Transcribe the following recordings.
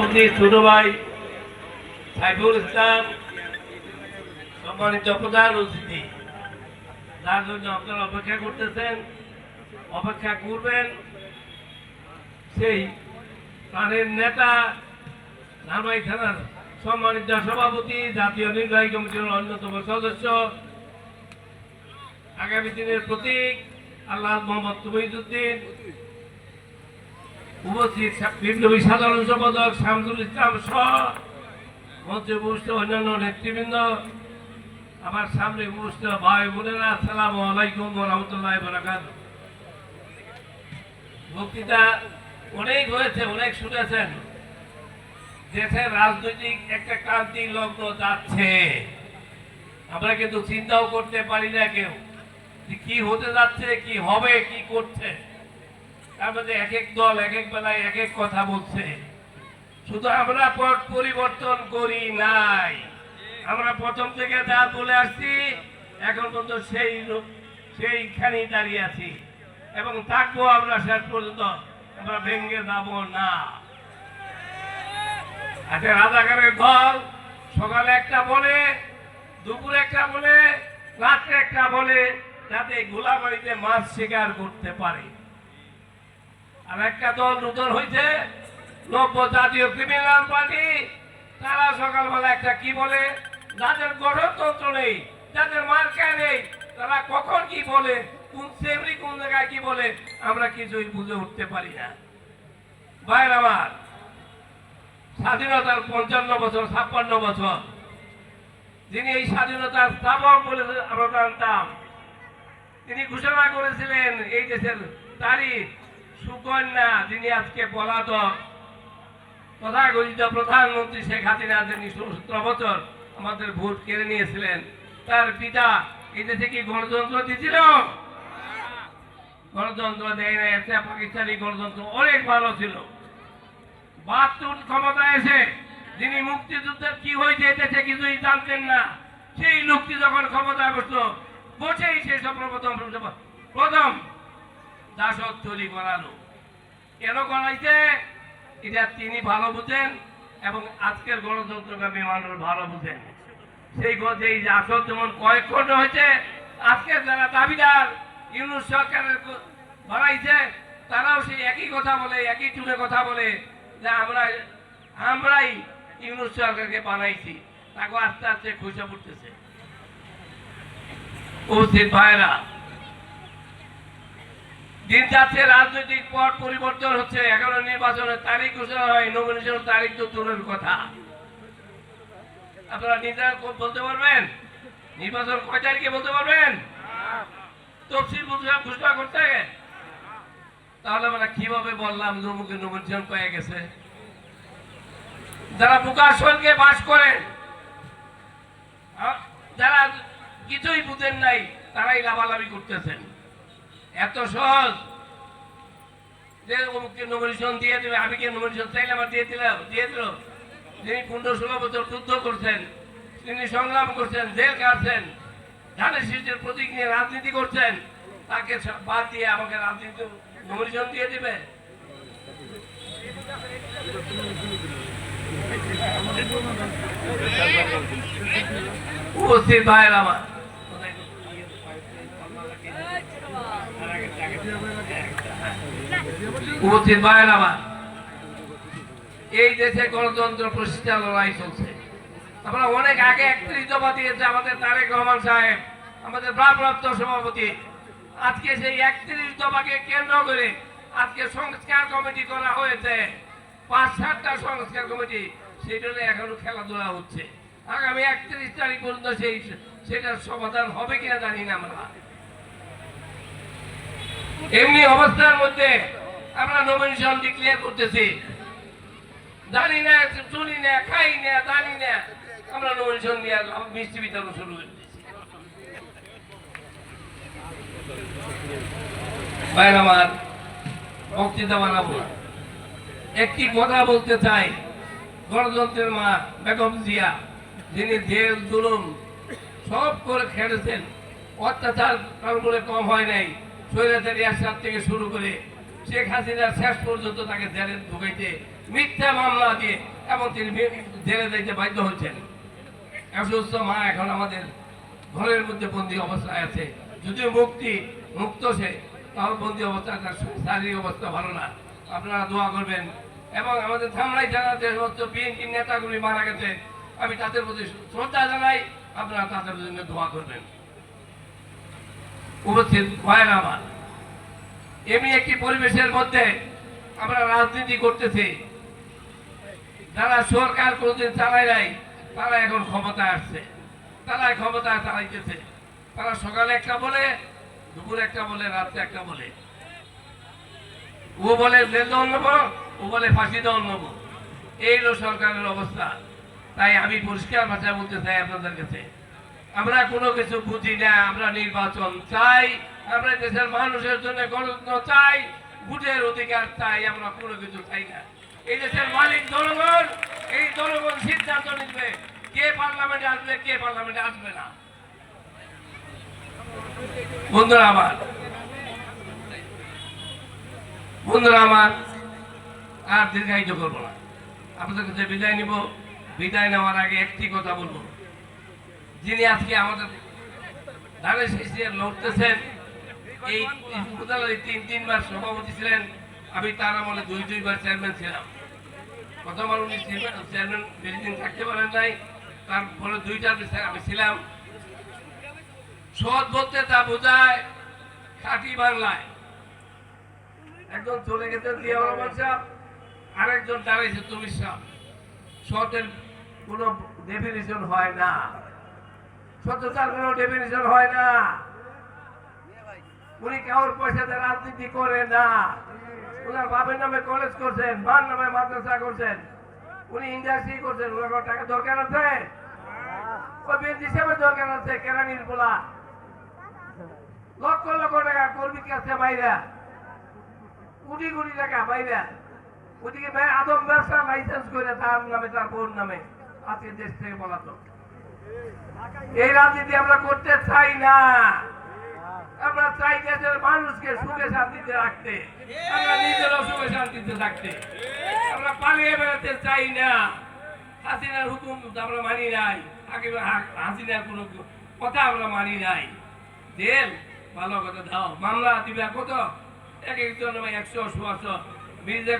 ছোট ভাই, সাইফুল ইসলাম, সম্মানিত প্রধান অতিথি। যার জন্য আপনারা অপেক্ষা করতেছেন, অপেক্ষা করবেন সেই প্রাণের নেতা নারমাই থানার সম্মানিত সভাপতি, জাতীয় নির্বাহী কমিটির অন্যতম সদস্য। আগামী দিনের প্রতীক আল্লাহ মোহাম্মদ তমিজুদ্দিন উপস্থিত বিপ্লবী সাধারণ সম্পাদক শামসুল ইসলাম সহ মঞ্চে উপস্থিত অন্যান্য নেতৃবৃন্দ, আমার সামনে উপস্থিত ভাই বোনেরা, আসসালাম আলাইকুম রহমতুল্লাহ বরাকাত বক্তৃতা অনেক হয়েছে, অনেক শুনেছেন। দেশের রাজনৈতিক একটা ক্রান্তি লগ্ন যাচ্ছে। আমরা কিন্তু চিন্তাও করতে পারি না কেউ কি হতে যাচ্ছে, কি হবে, কি করছে। তার এক এক দল, এক এক বেলায় এক এক কথা বলছে। শুধু আমরা পথ পরিবর্তন করি নাই। আমরা প্রথম থেকে যা বলে আসছি, এখন পর্যন্ত সেই সেইখানেই দাঁড়িয়ে আছি। এবং থাকব আমরা শেষ পর্যন্ত, আমরা ভেঙে যাব না। আচ্ছা রাজাকারের দল সকালে একটা বলে, দুপুরে একটা বলে, রাত্রে একটা বলে, যাতে গোলাবাড়িতে মাছ শিকার করতে পারে। আর একটা দল নতুন হয়েছে নব্য জাতীয় ক্রিমিনাল পার্টি তারা সকালবেলা একটা কি বলে, যাদের গঠনতন্ত্র নেই, যাদের মার্কা নেই, তারা কখন কি বলে, কোন সেমরি কোন জায়গায় কি বলে, আমরা কিছুই বুঝে উঠতে পারি না। ভাইয়ের আমার স্বাধীনতার পঞ্চান্ন বছর, ছাপ্পান্ন বছর। যিনি এই স্বাধীনতার স্থাপক বলে আমরা জানতাম, তিনি ঘোষণা করেছিলেন, এই দেশের তারিখ সুকন্যা যিনি আজকে পলাতক। তথাকথিত প্রধানমন্ত্রী শেখ হাসিনা, যিনি সতেরো বছর আমাদের ভোট কেড়ে নিয়েছিলেন, তার পিতা এই দেশে কি গণতন্ত্র দিয়েছিল? গণতন্ত্র দেয় না এসে পাকিস্তানি গণতন্ত্র অনেক ভালো ছিল। বাহাত্তর ক্ষমতা এসে যিনি মুক্তিযুদ্ধের কি হয়েছে দেশে কিছুই জানতেন না। সেই লোকটি যখন ক্ষমতায় বসল, বসেই সে সর্বপ্রথম, প্রথম দাসত তৈরি করালো। কেন করাইছে এটা তিনি ভালো বুঝেন এবং আজকের গণতন্ত্রকামী মানুষ ভালো বুঝেন। সেই কথা এই আসল যেমন কয়েক খণ্ড হয়েছে আজকে যারা দাবিদার, ইউনুস সরকারের বানাইছে তারাও সেই একই কথা বলে, একই টুনে কথা বলে যে আমরা, আমরাই ইউনুস সরকারকে বানাইছি। তাকে আস্তে আস্তে খুঁজে পড়তেছে। উপস্থিত ভাইরা দিন যাচ্ছে রাজনৈতিক পট পরিবর্তন হচ্ছে। এখনও নির্বাচনের তারিখ ঘোষণা হয় নমিনেশনের তারিখ তো দূরের কথা। আপনারা নিজেরা বলতে পারবেন? নির্বাচন কয় তারিখে বলতে পারবেন? তফসিল ঘোষণা করতে তাহলে আমরা কীভাবে বললাম নমুকে নমিনেশন পেয়ে গেছে? যারা সঙ্গে বাস করেন যারা কিছুই বুঝেন নাই, তারাই লাভালাভি করতেছেন। এত সহজ। যে অমুককে নমিনেশন দিয়ে দেবে, আমি কি নমিনেশন চাইলে আমার দিয়ে দিলাম? দিয়ে দিল। যিনি পনেরো ষোলো বছর যুদ্ধ করছেন তিনি সংগ্রাম করছেন, জেল কাটছেন ধানের শীষের প্রতীক নিয়ে রাজনীতি করছেন, তাকে বাদ দিয়ে আমাকে রাজনীতি নমিনেশন দিয়ে দিবে। উপস্থিত ভাইয়ের আমার। উপস্থিত আমার এই দেশে গণতন্ত্র প্রতিষ্ঠা লড়াই চলছে। অনেক আগে একত্রিশ দফা দিয়েছে আমাদের তারেক রহমান সাহেব, আমাদের ভারপ্রাপ্ত সভাপতি। আজকে সেই একত্রিশ কেন্দ্র করে আজকে সংস্কার কমিটি করা হয়েছে। পাঁচ সাতটা সংস্কার কমিটি, সেটা এখনও খেলাধুলা হচ্ছে। আগামী একত্রিশ তারিখ পর্যন্ত সেই সেটার সমাধান হবে কিনা জানি না আমরা। এমনি অবস্থার মধ্যে আমরা নমিনেশন ডিক্লেয়ার করতেছি। জানি না, শুনি না, খাই না, জানি না। আমরা নমিনেশন দিয়ে মিষ্টি বিতরণ শুরু আমার বক্তৃতা বানাবো। একটি কথা বলতে চাই। গণতন্ত্রের মা বেগম জিয়া, যিনি জেল, জুলুম সব করে খেলেছেন অত্যাচার কম হয় নাই। স্বৈরাচারী থেকে শুরু করে শেখ হাসিনার শেষ পর্যন্ত তাকে জেলে ঢুকাইতে মিথ্যা মামলা দিয়ে এবং তিনি জেলে যাইতে বাধ্য হচ্ছেন অসুস্থ মা এখন আমাদের ঘরের মধ্যে বন্দি অবস্থায় আছে। যদিও মুক্তি, মুক্ত সে, তাও বন্দি অবস্থায় তার শারীরিক অবস্থা ভালো না। আপনারা দোয়া করবেন। এবং আমাদের ধামরাই জানাতে সমস্ত বিএনপি নেতাগুলি মারা গেছে, আমি তাদের প্রতি শ্রদ্ধা জানাই। আপনারা তাদের জন্য দোয়া করবেন। উপস্থিত, ভাইয়েরা আমার। এমনি একটি পরিবেশের মধ্যে আমরা রাজনীতি করতেছি। যারা সরকার কোনোদিন চালায় নাই, তারা এখন ক্ষমতায় আসছে। তারা ক্ষমতায় চালাইতেছে। তারা সকালে একটা বলে, দুপুর একটা বলে, রাত্রে একটা বলে। ও বলে জেল দল নেব, ও বলে, ফাঁসি দল নেব। এই সরকারের অবস্থা। তাই আমি পরিষ্কার ভাষায় বলতে চাই আপনাদের কাছে। আমরা কোনো কিছু বুঝি না, আমরা নির্বাচন চাই, আমরা দেশের মানুষের জন্য গণতন্ত্র চাই, ভোটের অধিকার চাই, আমরা কোনো কিছু চাই না। এই দেশের মালিক জনগণ, এই জনগণ সিদ্ধান্ত নিবে কে পার্লামেন্টে আসবে, কে পার্লামেন্টে আসবে না। বন্ধুরা আমার বন্ধুরা আমার, আর দীর্ঘায়িত করব না। আপনাদের কাছে বিদায় নিব, বিদায় নেওয়ার আগে একটি কথা বলব। যিনি আজকে আমাদের ধানের শেষে লড়তেছেন, এই তিন তিনবার সভাপতি ছিলেন, আমি তার আমলে দুই, দুইবার চেয়ারম্যান ছিলাম। প্রথমবার উনি চেয়ারম্যান বেশি দিন থাকতে পারেন নাই তারপরে বিচার আমি ছিলাম। সৎ বলতে তা বোঝায়, খাঁটি বাংলায়। একজন চলে গেছেন জিয়া রহমান সাহেব আরেকজন দাঁড়িয়েছে তুমি সাহেব সতের কোনো ডেফিনিশন হয় না। হয় না। উনি পয়সাতে রাজনীতি করে না। ওনার বাপের নামে কলেজ করছেন নামে মাদ্রাসা করছেন। উনি ইন্ডাস্ট্রি করছেন, ওনার টাকা দরকার আছে? কেরানির লক্ষ টাকা বাইরা টাকা বাইরা আদম ব্যবসা লাইসেন্স করে তার নামে, তার বোন নামে। আজকে দেশ থেকে বলা তো এই রাজনীতি আমরা করতে চাই না, আমরা চাই দেশের মানুষকে সুখে শান্তিতে রাখতে, আমরা নিজেরও সুখে শান্তিতে থাকতে। আমরা পালিয়ে বেড়াতে চাই না। হাসিনার হুকুম আমরা মানি নাই। হাসিনার কোনো কথা আমরা মানি নাই। জেল, ভালো কথা দাও। মামলা দিবে কত? এক একজন একশো সোয়াশো মির্জা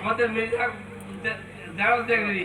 আমাদের মির্জা দেওয়াল দেখলি